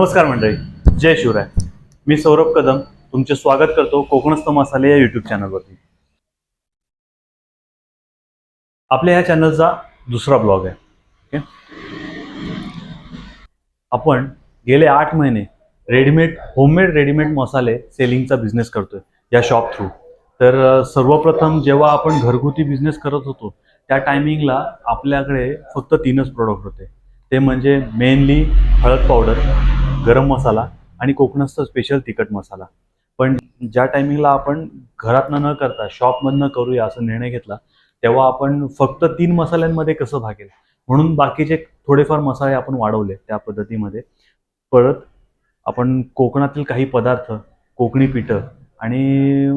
नमस्कार मंडळी जय शिवराय. मी सौरभ कदम तुमचे स्वागत करतो कोकणस्थ मसाले या युट्यूब चॅनलवरती आपल्या ह्या चॅनलचा दुसरा ब्लॉग आहे ओके? आपण गेले आठ महिने रेडीमेड होममेड रेडीमेड मसाले सेलिंगचा बिझनेस करतोय या शॉप थ्रू तर सर्वप्रथम जेव्हा आपण घरगुती बिझनेस करत होतो त्या टायमिंगला आपल्याकडे फक्त तीनच प्रोडक्ट होते. ते म्हणजे मेनली हळद पावडर गरम मसाला आणि कोकणस्थ स्पेशल तिखट मसाला. पण ज्या टायमिंगला आपण घरातनं न करता शॉपमधनं करूया असा निर्णय घेतला तेव्हा आपण फक्त तीन मसाल्यांमध्ये कसं भागेल? म्हणून बाकीचे थोडेफार मसाले आपण वाढवले त्या पद्धतीमध्ये. परत आपण कोकणातील काही पदार्थ कोकणी पिठं आणि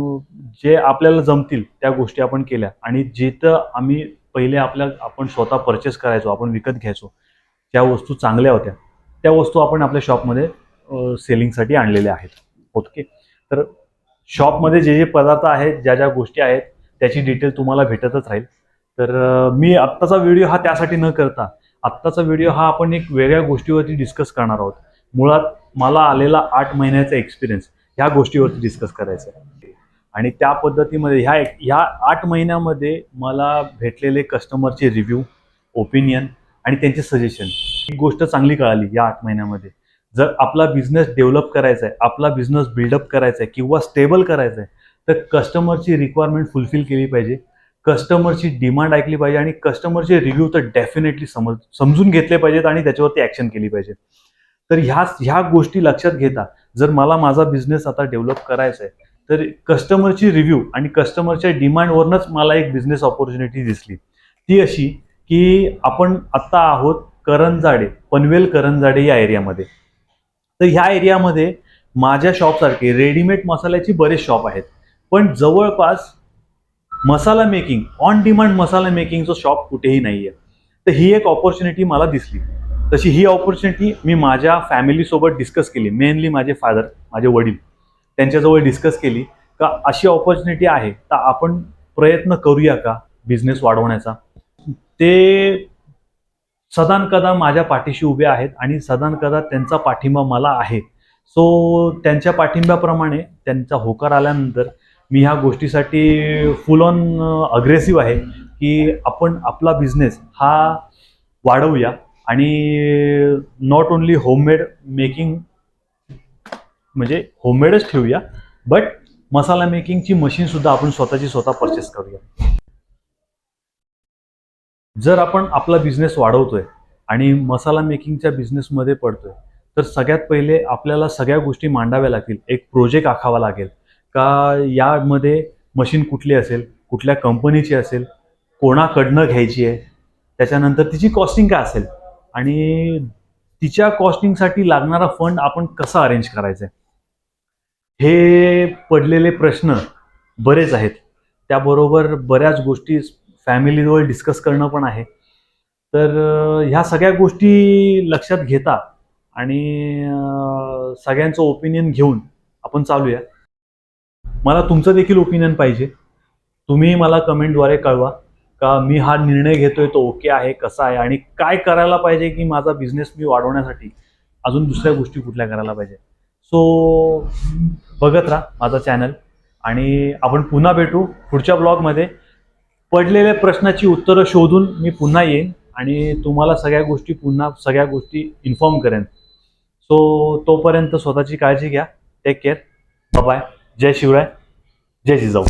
जे आपल्याला जमतील त्या गोष्टी आपण केल्या. आणि जिथं आम्ही पहिले आपल्या आपण स्वतः परचेस करायचो आपण विकत घ्यायचो त्या वस्तू चांगल्या होत्या. त्या वस्तू आपण आपल्या शॉपमध्ये सेलिंगसाठी आणलेल्या आहेत. ओके? तर शॉपमध्ये जे जे पदार्थ आहेत ज्या ज्या गोष्टी आहेत त्याची डिटेल तुम्हाला भेटतच राहील. तर मी आत्ताचा व्हिडिओ हा त्यासाठी न करता आत्ताचा व्हिडिओ हा आपण एक वेगळ्या गोष्टीवरती डिस्कस करणार आहोत. मुळात मला आलेला आठ महिन्याचा एक्सपिरियन्स ह्या गोष्टीवरती डिस्कस करायचं आहे. आणि त्या पद्धतीमध्ये ह्या ह्या आठ महिन्यामध्ये मला भेटलेले कस्टमरचे रिव्ह्यू ओपिनियन आणि त्यांचे सजेशन ही गोष्ट चांगली कळाली या आठ महिन्यामध्ये. जर आपला बिझनेस डेव्हलप करायचा आहे आपला बिझनेस बिल्डअप करायचा आहे किंवा स्टेबल करायचा आहे तर कस्टमरची रिक्वायरमेंट फुलफिल केली पाहिजे. कस्टमरची डिमांड ऐकली पाहिजे आणि कस्टमरचे रिव्ह्यू तर डेफिनेटली समज समजून घेतले पाहिजेत आणि त्याच्यावरती ॲक्शन केली पाहिजे तर ह्या ह्या गोष्टी लक्षात घेता जर मला माझा बिझनेस आता डेव्हलप करायचा आहे तर कस्टमरची रिव्ह्यू आणि कस्टमरच्या डिमांडवरनंच मला एक बिझनेस ऑपॉर्च्युनिटी दिसली. ती अशी की आपण आत्ता आहोत करंजाडे पनवेल करंजाडे या एरियामध्ये. तर ह्या एरियामध्ये माझ्या शॉपसारखे रेडीमेड मसाल्याची बरेच शॉप आहेत. पण जवळपास masala making on demand masala मेकिंगचं shop कुठेही नाही आहे तर ही एक ऑपॉर्च्युनिटी मला दिसली. तशी ही ऑपॉर्च्युनिटी मी माझ्या फॅमिलीसोबत डिस्कस केली. मेनली माझे फादर माझे वडील. त्यांच्याजवळ डिस्कस केली. का अशी ऑपॉर्च्युनिटी आहे तर आपण प्रयत्न करूया का बिझनेस वाढवण्याचा? ते सदान कदा माझ्या पाठीशी उभे आहेत आणि सदान कदा त्यांचा पाठिंबा मला आहे. सो त्यांच्या पाठिंब्याप्रमाणे त्यांचा होकार आल्यानंतर मी ह्या गोष्टीसाठी फुल ऑन अग्रेसिव्ह आहे की आपण आपला बिझनेस हा वाढवूया आणि नॉट ओन्ली होममेड मेकिंग म्हणजे होममेडच ठेवूया बट मसाला मेकिंगची मशीनसुद्धा आपण स्वतःची स्वतः परचेस करूया. जर आपण आपला बिझनेस वाढवतोय आणि मसाला मेकिंगच्या बिझनेसमध्ये पडतोय तर सगळ्यात पहिले आपल्याला सगळ्या गोष्टी मांडाव्या लागतील. एक प्रोजेक्ट आखावा लागेल. का यामध्ये मशीन कुठली असेल कुठल्या कंपनीची असेल कोणाकडनं घ्यायची आहे त्याच्यानंतर तिची कॉस्टिंग काय असेल आणि तिच्या कॉस्टिंगसाठी लागणारा फंड आपण कसा अरेंज करायचा आहे? हे पडलेले प्रश्न बरेच आहेत. त्याबरोबर बऱ्याच गोष्टी फॅमिलीजवळ डिस्कस करणं पण आहे. तर ह्या सगळ्या गोष्टी लक्षात घेता आणि सगळ्यांचं ओपिनियन घेऊन आपण चालूया. मला तुमचं देखील ओपिनियन पाहिजे. तुम्ही मला कमेंटद्वारे कळवा का मी हा निर्णय घेतोय तो ओके आहे कसा आहे आणि काय करायला पाहिजे की माझा बिझनेस मी वाढवण्यासाठी अजून दुसऱ्या गोष्टी कुठल्या करायला पाहिजे. सो बघत राहा माझा चॅनल आणि आपण पुन्हा भेटू पुढच्या ब्लॉगमध्ये पडलेल्या प्रश्नाची उत्तरं शोधून मी पुन्हा येईन आणि तुम्हाला सगळ्या गोष्टी पुन्हा सगळ्या गोष्टी इन्फॉर्म करेन. सो तोपर्यंत स्वतःची काळजी घ्या. टेक केअर बाय जय शिवराय. जय जिजाऊ.